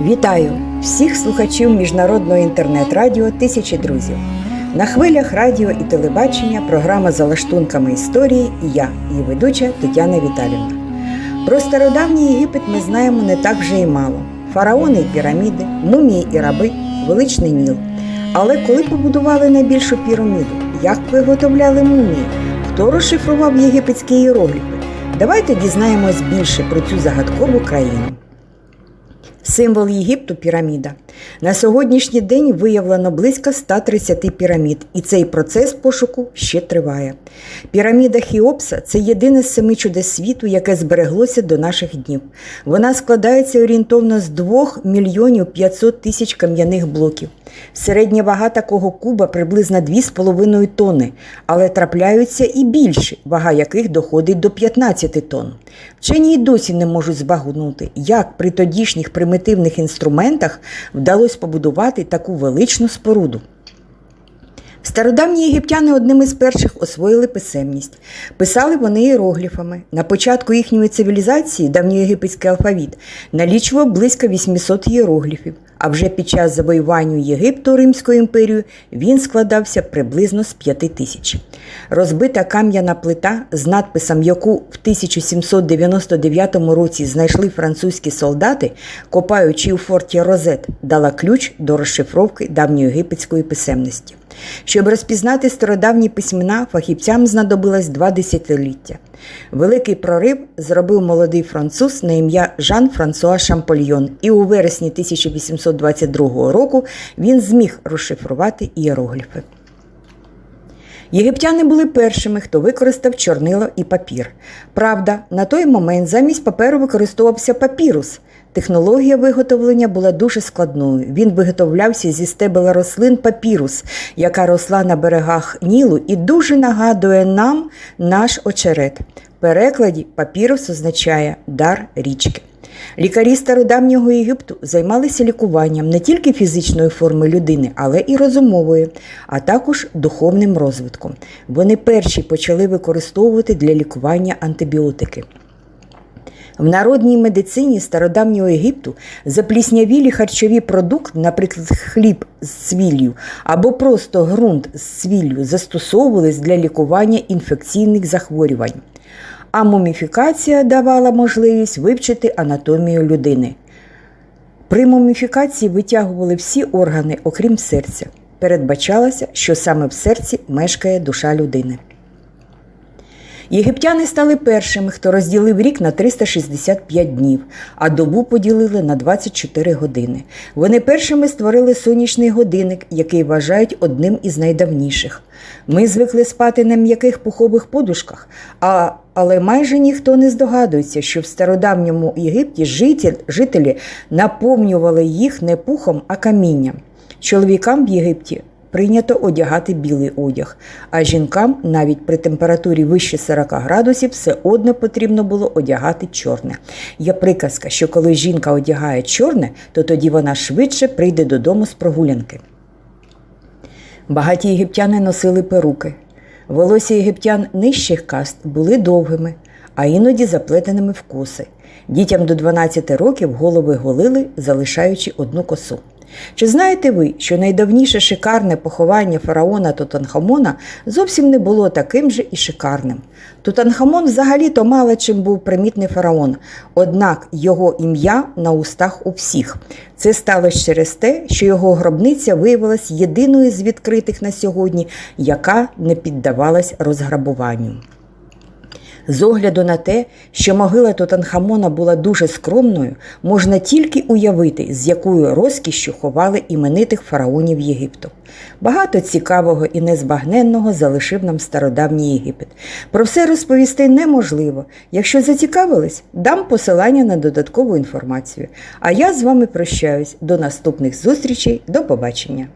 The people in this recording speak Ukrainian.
Вітаю всіх слухачів міжнародного інтернет-радіо Тисячі друзів. На хвилях радіо і телебачення програма за лаштунками історії і я, її ведуча Тетяна Віталівна. Про стародавній Єгипет ми знаємо не так вже і мало: фараони і піраміди, мумії і раби, величний Ніл. Але коли побудували найбільшу піраміду, як виготовляли мумії, хто розшифрував єгипетські іерогліфи? Давайте дізнаємось більше про цю загадкову країну. Символ Єгипту піраміда. На сьогоднішній день виявлено близько 130 пірамід, і цей процес пошуку ще триває. Піраміда Хіопса це єдине з семи чудес світу, яке збереглося до наших днів. Вона складається орієнтовно з 2 мільйонів 500 тисяч кам'яних блоків. Середня вага такого куба приблизно 2,5 тонни, але трапляються і більші, вага яких доходить до 15 тонн. Вчені й досі не можуть збагнути, як при тодішніх примітивних інструментах вдалося побудувати таку величну споруду. Стародавні єгиптяни одним із перших освоїли писемність. Писали вони іерогліфами. На початку їхньої цивілізації давньоєгипетський алфавіт налічував близько 800 іерогліфів, а вже під час завоювання Єгипту Римською імперією він складався приблизно з 5 тисяч. Розбита кам'яна плита з надписом, яку в 1799 році знайшли французькі солдати, копаючи у форті Розет, дала ключ до розшифровки давньоєгипетської писемності. Щоб розпізнати стародавні письмена, фахівцям знадобилось два десятиліття. Великий прорив зробив молодий француз на ім'я Жан Франсуа Шампольйон, і у вересні 1822 року він зміг розшифрувати іерогліфи. Єгиптяни були першими, хто використав чорнило і папір. Правда, на той момент замість паперу використовувався папірус. Технологія виготовлення була дуже складною. Він виготовлявся зі стебела рослин папірус, яка росла на берегах Нілу і дуже нагадує нам наш очерет. В перекладі папірус означає дар річки. Лікарі стародавнього Єгипту займалися лікуванням не тільки фізичної форми людини, але і розумової, а також духовним розвитком. Вони перші почали використовувати для лікування антибіотики. В народній медицині стародавнього Єгипту запліснявілі харчові продукти, наприклад, хліб з цвіллю або просто ґрунт з цвіллю, застосовувались для лікування інфекційних захворювань. А муміфікація давала можливість вивчити анатомію людини. При муміфікації витягували всі органи, окрім серця. Передбачалося, що саме в серці мешкає душа людини. Єгиптяни стали першими, хто розділив рік на 365 днів, а добу поділили на 24 години. Вони першими створили сонячний годинник, який вважають одним із найдавніших. Ми звикли спати на м'яких пухових подушках, а, але майже ніхто не здогадується, що в стародавньому Єгипті житель, жителі наповнювали їх не пухом, а камінням. Чоловікам в Єгипті прийнято одягати білий одяг, а жінкам навіть при температурі вище 40 градусів все одно потрібно було одягати чорне. Є приказка, що коли жінка одягає чорне, то тоді вона швидше прийде додому з прогулянки. Багаті єгиптяни носили перуки. Волосся єгиптян нижчих каст були довгими, а іноді заплетеними в коси. Дітям до 12 років голови голили, залишаючи одну косу. Чи знаєте ви, що найдавніше шикарне поховання фараона Тутанхамона зовсім не було таким же і шикарним? Тутанхамон взагалі-то мало чим був примітний фараон, однак його ім'я на устах у всіх. Це сталося через те, що його гробниця виявилась єдиною з відкритих на сьогодні, яка не піддавалась розграбуванню. З огляду на те, що могила Тутанхамона була дуже скромною, можна тільки уявити, з якою розкішшю ховали іменитих фараонів Єгипту. Багато цікавого і незбагненного залишив нам стародавній Єгипет. Про все розповісти неможливо. Якщо зацікавились, дам посилання на додаткову інформацію. А я з вами прощаюсь. До наступних зустрічей, до побачення!